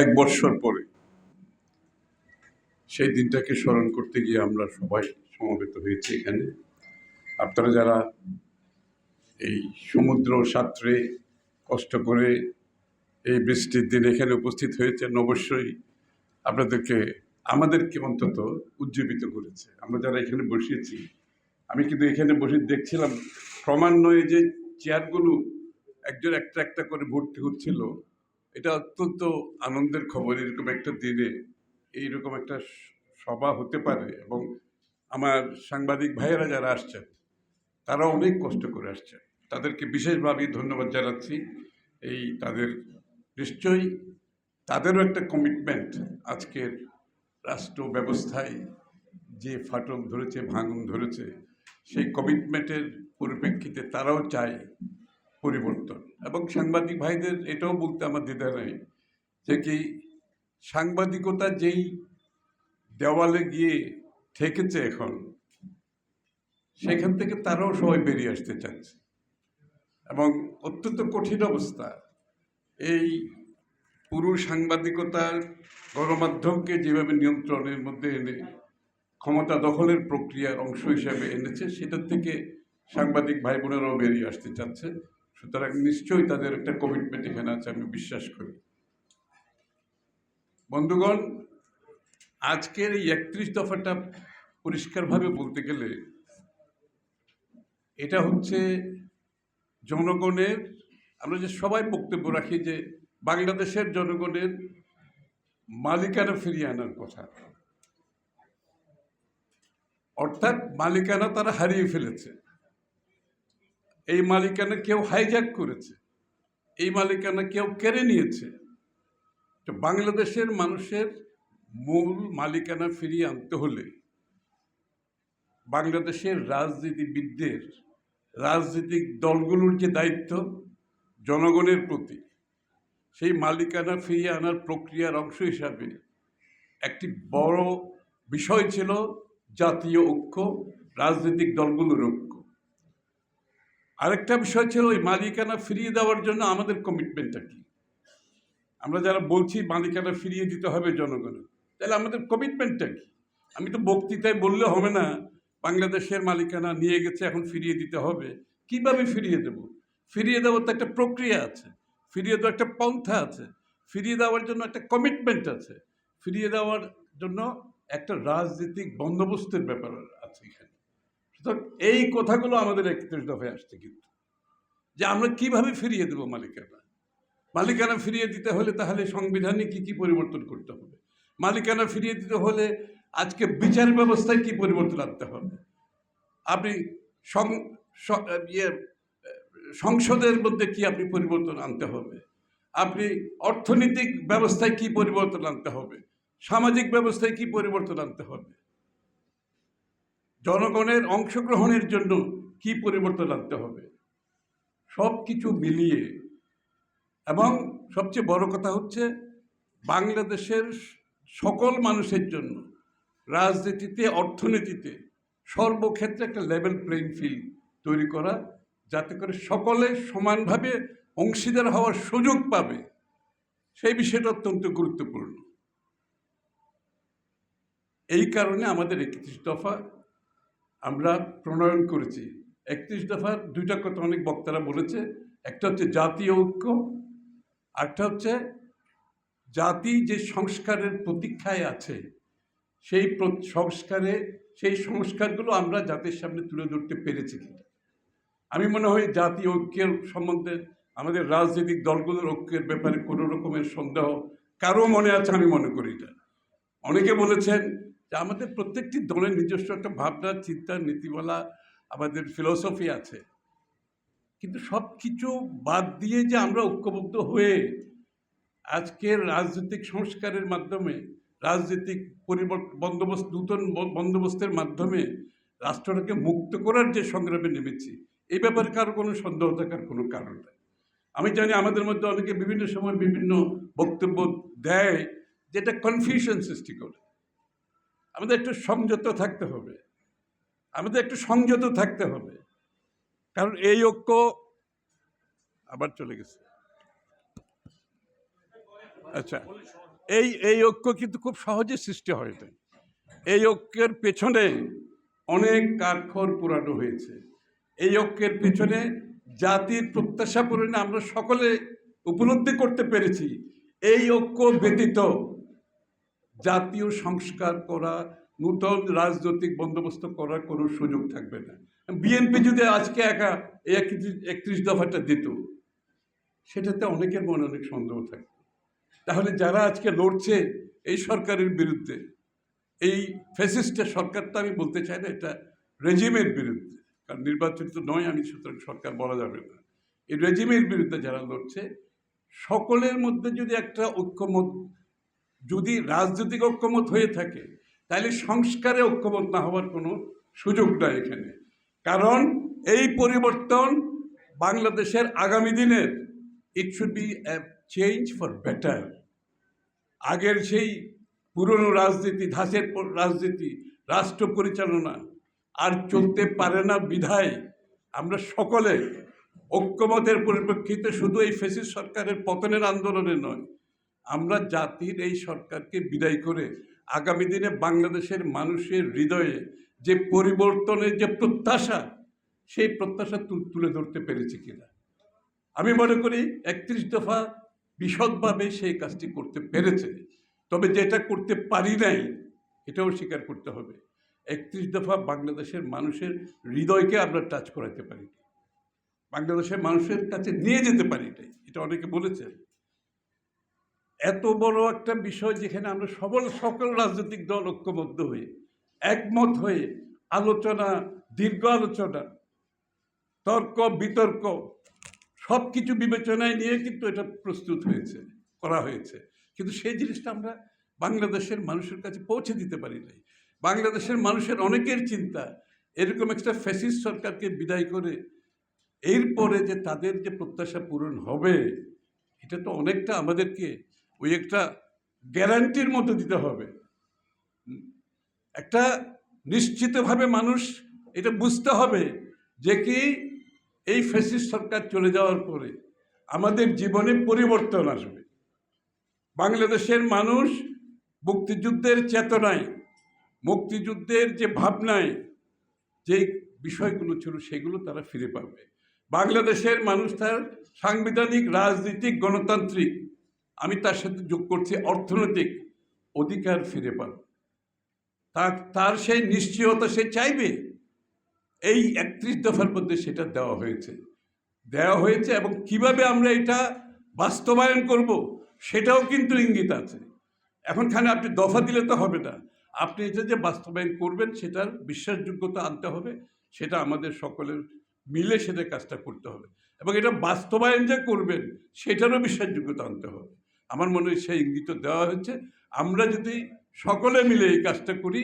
এক বৎসর পরে সেই দিনটাকে স্মরণ করতে গিয়ে আমরা সবাই সমবেত হয়েছি এখানে। আপনারা যারা এই সমুদ্র সাঁতরে কষ্ট করে এই বৃষ্টির দিন এখানে উপস্থিত হয়েছেন, অবশ্যই আপনাদেরকে, আমাদেরকে অন্তত উজ্জীবিত করেছে। আমরা যারা এখানে বসিয়েছি আমি কিন্তু এখানে বসে দেখছিলাম, ক্রমান্বয়ে যে চেয়ারগুলো একজন একটা একটা করে ভর্তি হচ্ছিল এটা অত্যন্ত আনন্দের খবর, এরকম একটা দিনে এইরকম একটা সভা হতে পারে এবং আমার সাংবাদিক ভাইয়েরা যারা আসছেন তারা অনেক কষ্ট করে আসছেন। তাদেরকে বিশেষভাবে ধন্যবাদ জানাচ্ছি। এই তাদের নিশ্চয়ই তাদেরও একটা কমিটমেন্ট আজকের রাষ্ট্র ব্যবস্থায় যে ফাটল ধরেছে, ভাঙন ধরেছে, সেই কমিটমেন্টের পরিপ্রেক্ষিতে তারাও চায় পরিবর্তন। এবং সাংবাদিক ভাইদের এটাও বলতে আমার দ্বিধা নেই যে কি সাংবাদিকতা যেই দেওয়ালে গিয়ে ঠেকেছে এখন, সেখান থেকে তারাও সবাই বেরিয়ে আসতে চাচ্ছে। এবং অত্যন্ত কঠিন অবস্থা। এই পুরো সাংবাদিকতার গণমাধ্যমকে যেভাবে নিয়ন্ত্রণের মধ্যে এনে ক্ষমতা দখলের প্রক্রিয়ার অংশ হিসাবে এনেছে, সেটার থেকে সাংবাদিক ভাই বোনেরাও বেরিয়ে আসতে চাচ্ছে। সুতরাং নিশ্চয়ই তাদের একটা কমিটমেন্ট এখানে আছে, আমি বিশ্বাস করি। বন্ধুগণ, আজকের এই একত্রিশ দফাটা পরিষ্কারভাবে বলতে গেলে, এটা হচ্ছে জনগণের, আমরা যে সবাই বক্তব্য রাখি যে বাংলাদেশের জনগণের মালিকানা ফিরিয়ে আনার কথা। অর্থাৎ মালিকানা তারা হারিয়ে ফেলেছে। এই মালিকানা কেউ হাইজ্যাক করেছে। এই মালিকানা কেউ কেড়ে নিয়েছে। তো বাংলাদেশের মানুষের মূল মালিকানা ফিরিয়ে আনতে হলে বাংলাদেশের রাজনীতিবিদদের, রাজনৈতিক দলগুলোর যে দায়িত্ব, জনগণের প্রতি, সেই মালিকানা ফিরিয়ে আনার প্রক্রিয়ার অংশ হিসাবে একটি বড় বিষয় ছিল জাতীয় ঐক্য, রাজনৈতিক দলগুলোর ঐক্য। আরেকটা বিষয় ছিল, ওই মালিকানা ফিরিয়ে দেওয়ার জন্য আমাদের কমিটমেন্টটা কি? আমরা যারা বলছি, মালিকানা ফিরিয়ে দিতে হবে জনগণের, তাহলে আমাদের কমিটমেন্টটা কি? আমি তো বক্তৃতায় বললে হবে না, বাংলাদেশের মালিকানা নিয়ে গেছে, এখন ফিরিয়ে দিতে হবে। কীভাবে ফিরিয়ে দেব? ফিরিয়ে দেওয়ার তো একটা প্রক্রিয়া আছে, ফিরিয়ে দেওয়ার একটা পন্থা আছে, ফিরিয়ে দেওয়ার জন্য একটা কমিটমেন্ট আছে, ফিরিয়ে দেওয়ার জন্য একটা রাজনৈতিক বন্দোবস্তের ব্যাপার আছে এখানে। সুতরাং এই কথাগুলো আমাদের একত্রিশ দফায় আসছে কিন্তু। যে আমরা কীভাবে ফিরিয়ে দেব মালিকানা? মালিকানা ফিরিয়ে দিতে হলে তাহলে সংবিধানে কি কি পরিবর্তন করতে হবে? মালিকানা ফিরিয়ে দিতে হলে আজকে বিচার ব্যবস্থায় কি পরিবর্তন আনতে হবে? আপনি ইয়ে সংসদের মধ্যে কি আপনি পরিবর্তন আনতে হবে? আপনি অর্থনৈতিক ব্যবস্থায় কি পরিবর্তন আনতে হবে? সামাজিক ব্যবস্থায় কি পরিবর্তন আনতে হবে? জনগণের অংশগ্রহণের জন্য কি পরিবর্তন আনতে হবে? সব কিছু মিলিয়ে। এবং সবচেয়ে বড় কথা হচ্ছে, বাংলাদেশের সকল মানুষের জন্য রাজনীতিতে, অর্থনীতিতে সর্বক্ষেত্রে একটা লেভেল প্লেইং ফিল্ড তৈরি করা, যাতে করে সকলে সমানভাবে অংশীদার হওয়ার সুযোগ পাবে, সেই বিষয়টা অত্যন্ত গুরুত্বপূর্ণ। এই কারণে আমাদের একত্রিশ দফা আমরা প্রণয়ন করেছি। একত্রিশ দফার দুইটা কথা অনেক বক্তারা বলেছে। একটা হচ্ছে জাতীয় ঐক্য, আরেকটা হচ্ছে জাতি যে সংস্কারের প্রতীক্ষায় আছে, সেই সংস্কারে, সেই সংস্কারগুলো আমরা জাতির সামনে তুলে ধরতে পেরেছি আমি মনে হয় জাতীয় ঐক্যের সম্বন্ধে আমাদের রাজনৈতিক দলগুলোর ঐক্যের ব্যাপারে কোনো রকমের সন্দেহ কারও মনে আছে আমি মনে করি না। অনেকে বলেছেন যে আমাদের প্রত্যেকটি দলের নিজস্ব একটা ভাবনা, চিন্তা, নীতিমালা, আমাদের ফিলসফি আছে। কিন্তু সব কিছু বাদ দিয়ে যে আমরা ঐক্যবদ্ধ হয়ে আজকের রাজনৈতিক সংস্কারের মাধ্যমে, রাজনৈতিক পরিবর্তন বন্দোবস্ত, নূতন বন্দোবস্তের মাধ্যমে রাষ্ট্রটাকে মুক্ত করার যে সংগ্রামে নেমেছি এই ব্যাপারে কারও কোনো সন্দেহ থাকার কোনো কারণ নেই। আমি জানি আমাদের মধ্যে অনেকে বিভিন্ন সময় বিভিন্ন বক্তব্য দেয়, যেটা কনফিউশন সৃষ্টি করে। আমাদের একটু সংযত থাকতে হবে। আমাদের একটু সংযত থাকতে হবে। কারণ এই ঐক্য আবার চলে গেছে। আচ্ছা এই এই ঐক্য কিন্তু খুব সহজে সৃষ্টি হয়নি এই ঐক্যের পেছনে অনেক কারখর পুরানো হয়েছে। এই ঐক্যের পেছনে জাতির প্রত্যাশা পূরণে আমরা সকলে উপলব্ধি করতে পেরেছি। এই ঐক্য ব্যতীত জাতীয় সংস্কার করা, নূতন রাজনৈতিক বন্দোবস্ত করার কোনো সুযোগ থাকবে না। বিএনপি যদি আজকে একা একত্রিশ দফাটা দিত, সেটাতে অনেকের মনে অনেক সন্দেহ থাকে তাহলে যারা আজকে লড়ছে এই সরকারের বিরুদ্ধে, এই ফ্যাসিস্টের সরকারটা আমি বলতে চাই না, এটা রেজিমের বিরুদ্ধে, কারণ নির্বাচিত নয় আমি, সুতরাং সরকার বলা যাবে না। এই রেজিমের বিরুদ্ধে যারা লড়ছে, সকলের মধ্যে যদি একটা ঐক্যমত যদি রাজনৈতিক ঐক্যমত হয়ে থাকে, তাহলে সংস্কারে ঐক্যমত না হওয়ার কোনো সুযোগ নাই এখানে। কারণ এই পরিবর্তন বাংলাদেশের আগামী দিনের it should be change for better আগের সেই পুরনো রাজনীতি পর রাজনীতি, রাষ্ট্র পরিচালনা আর চলতে পারে না বিধায় আমরা সকলে ঐক্যমতের পরিপ্রেক্ষিতে শুধু এই ফেসিস সরকারের পতনের আন্দোলনে নয় আমরা জাতির এই সরকারকে বিদায় করে আগামী দিনে বাংলাদেশের মানুষের হৃদয়ে যে পরিবর্তনের যে প্রত্যাশা, সেই প্রত্যাশা তুলে ধরতে পেরেছি কিনা? আমি মনে করি একত্রিশ দফা বিশদভাবে সেই কাজটি করতে পেরেছে। তবে যেটা করতে পারি নাই, এটাও স্বীকার করতে হবে। একত্রিশ দফা বাংলাদেশের মানুষের হৃদয়কে আমরা টাচ করাতে পারি বাংলাদেশের মানুষের কাছে নিয়ে যেতে পারি নাই, এটা অনেকে বলেছেন। এত বড় একটা বিষয় যেখানে আমরা সবল সকল রাজনৈতিক দল ঐক্যবদ্ধ হয়ে একমত হয়ে আলোচনা, দীর্ঘ আলোচনা, তর্ক, বিতর্ক সব কিছু বিবেচনায় নিয়ে কিন্তু এটা প্রস্তুত হয়েছে, করা হয়েছে। কিন্তু সেই জিনিসটা আমরা বাংলাদেশের মানুষের কাছে পৌঁছে দিতে পারি নাই। বাংলাদেশের মানুষের অনেকের চিন্তা, এরকম একটা ফ্যাসিস্ট সরকারকে বিদায় করে এরপরে যে তাদের যে প্রত্যাশা পূরণ হবে, এটা তো অনেকটা আমাদেরকে ওই একটা গ্যারান্টির মধ্যে দিতে হবে। একটা নিশ্চিতভাবে মানুষ এটা বুঝতে হবে যে কি এই ফ্যাসিস্ট সরকার চলে যাওয়ার পরে আমাদের জীবনে পরিবর্তন আসবে। বাংলাদেশের মানুষ মুক্তিযুদ্ধের চেতনায়, মুক্তিযুদ্ধের যে ভাবনায় যে বিষয়গুলো ছিল সেগুলো তারা ফিরে পাবে। বাংলাদেশের মানুষ তার সাংবিধানিক, রাজনীতিক, গণতান্ত্রিক আমি তার সাথে যোগ করছি, অর্থনৈতিক অধিকার ফিরে পান। তার তার সেই নিশ্চয়তা সে চাইবে? এই একত্রিশ দফার মধ্যে সেটা দেওয়া হয়েছে। দেওয়া হয়েছে এবং কীভাবে আমরা এটা বাস্তবায়ন করব সেটাও কিন্তু ইঙ্গিত আছে। এখনখানে আপনি দফা দিলে তো হবে না। আপনি এটা যে বাস্তবায়ন করবেন সেটার বিশ্বাসযোগ্যতা আনতে হবে, সেটা আমাদের সকলের মিলে সেটা কাজটা করতে হবে। এবং এটা বাস্তবায়ন যে করবেন, সেটারও বিশ্বাসযোগ্যতা আনতে হবে। আমার মনে হয় সেই ইঙ্গিত দেওয়া হয়েছে। আমরা যদি সকলে মিলে এই কাজটা করি